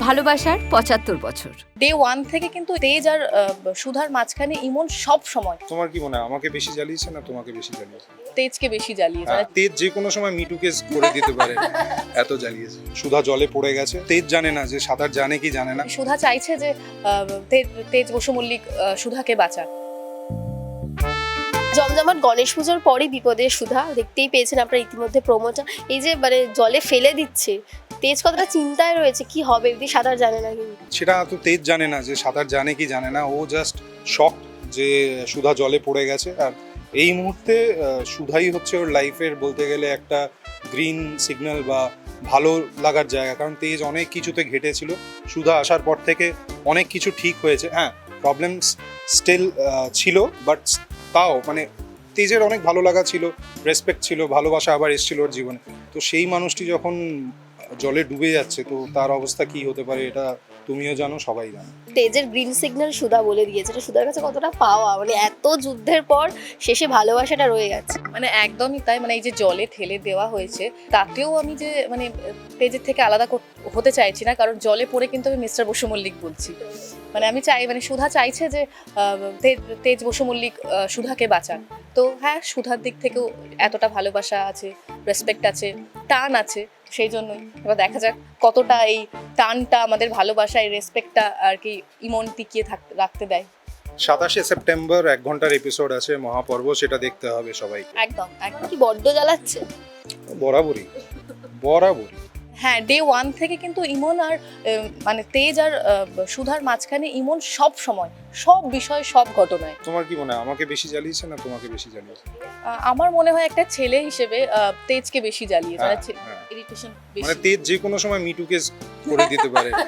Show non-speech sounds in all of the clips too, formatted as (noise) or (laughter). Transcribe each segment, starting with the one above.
ভালোবাসার পঁচাত্তর বছর। ডে ওয়ান থেকে কিন্তু তেজ আর আহ, সুধার মাঝখানে ইমন সব সময়। তোমার কি মনে হয় আমাকে বেশি জ্বালিয়েছে না তোমাকে বেশি জ্বালিয়েছে? তেজকে বেশি জ্বালিয়েছে? হ্যাঁ, তেজ যে কোনো সময় মিটুকে করে দিতে পারে। (laughs) এত জ্বালিয়েছে। সুধা জলে পড়ে গেছে। তেজ জানে না যে সাঁতার জানে কি জানে না। সুধা চাইছে যে আহ, তেজ বসু মল্লিক আহ, সুধাকে বাঁচাক। জমজমাট গণেশ পুজোর পরই বিপদের সুধা। দেখতেই পেয়েছেন আপনারা ইতিমধ্যে প্রোমোটা। এই যে মানে জলে ফেলে দিচ্ছে। তেজ কতটা চিন্তায় রয়েছে? কি হবে? যদি সাঁতার জানে না কিন্তু। সেটা তো তেজ জানে না, যে সাঁতার জানে কি জানে না। ও জাস্ট শক যে সুধা জলে পড়ে গেছে। আর এই মুহূর্তে সুধাই হচ্ছে ওর লাইফের বলতে গেলে একটা গ্রিন সিগন্যাল বা ভালো লাগার জায়গা। কারণ তেজ অনেক কিছুতে ঘেটেছিল। সুধা আসার পর থেকে অনেক কিছু ঠিক হয়েছে। হ্যাঁ প্রবলেম স্টিল ছিল বাট তাও মানে তেজের অনেক ভালো লাগা ছিল রেসপেক্ট ছিল, ভালোবাসা আবার এসেছিল ওর জীবনে। তো সেই মানুষটি যখন জলে ডুবে যাচ্ছে তো তার অবস্থা কি হতে পারে এটা তুমিও জানো সবাই জানো। তেজের গ্রিন সিগন্যাল সুধা বলে দিয়েছে এটা সুধার কাছে কতটা পাওয়া? মানে এত যুদ্ধের পর শেষে ভালোবাসাটা রয়ে গেছে। মানে একদমই তাই মানে এই যে জলে ঠেলে দেওয়া হয়েছে তাতেও আমি যে মানে তেজের থেকে আলাদা হতে চাইছি না কারণ জলে পড়ে কিন্তু আমি মিস্টার বসু মল্লিক বলছি। মানে আমি চাই মানে সুধা চাইছে যে তেজ বসু মল্লিক আহ, সুধাকে বাঁচান। তো হ্যাঁ সুধার দিক থেকেও এতটা ভালোবাসা আছে রেসপেক্ট আছে টান আছে সেই জন্যই। এবার দেখা যাক কতটা এই টানটা আমাদের ভালোবাসা এই রেসপেক্টটা আর কি ইমন টিকিয়ে থাকতে রাখতে দেয়। সাতাশে সেপ্টেম্বর এক ঘণ্টার এপিসোড আছে মহাপর্ব সেটা দেখতে হবে সবাইকে। একদম একদম। কি বড্ড জ্বালাচ্ছে। বরাবরই বরাবরই। হ্যাঁ ডে ওয়ান থেকে কিন্তু ইমন আর মানে তেজ আর সুধার মাঝখানে ইমন সব সময় সব বিষয় সব ঘটনায়। তোমার কি মনে হয় আমাকে বেশি জ্বালিয়েছে না তোমাকে বেশি জ্বালিয়েছে? আমার মনে হয় একটা ছেলে হিসেবে তেজকে বেশি জ্বালিয়ে হ্যাঁ, মানে হ্যাঁ। ইরিটেশন মানে তেজ যে কোনো সময় মিটুকে করে দিতে পারে। (laughs)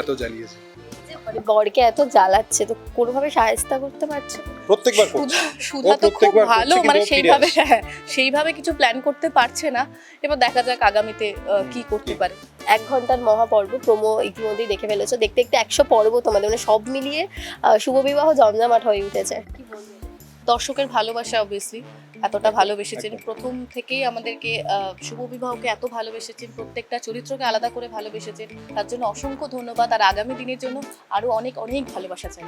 এত জ্বালিয়েছে। মানে বরকে এত জ্বালাচ্ছে তো কোনোভাবে সাহেস্তা করতে পারছে না। প্রত্যেকবার করছে। সুধা সুধা তো খুব প্রত্যেকবার ভালো করছে, মানে কিন্তু ফিরে সেইভাবে হ্যাঁ, (laughs) সেইভাবে কিছু প্ল্যান করতে পারছে না। এবার দেখা যাক আগামীতে আহ, কি করতে পারে। এক ঘণ্টার মহাপর্ব প্রোমো ইতিমধ্যেই দেখে ফেলেছো। দেখতে দেখতে একশো পর্ব তোমাদের মানে সব মিলিয়ে আহ, শুভবিবাহ জমজমাট হয়ে উঠেছে। দর্শকের ভালোবাসা অবভিয়াসলি এতটা ভালোবেসেছেন। প্রথম থেকেই আমাদেরকে শুভ বিবাহকে এত ভালোবেসেছেন প্রত্যেকটা চরিত্রকে আলাদা করে ভালোবেসেছেন। তার জন্য অসংখ্য ধন্যবাদ। আর আগামী দিনের জন্য আরও অনেক অনেক ভালোবাসা চাই।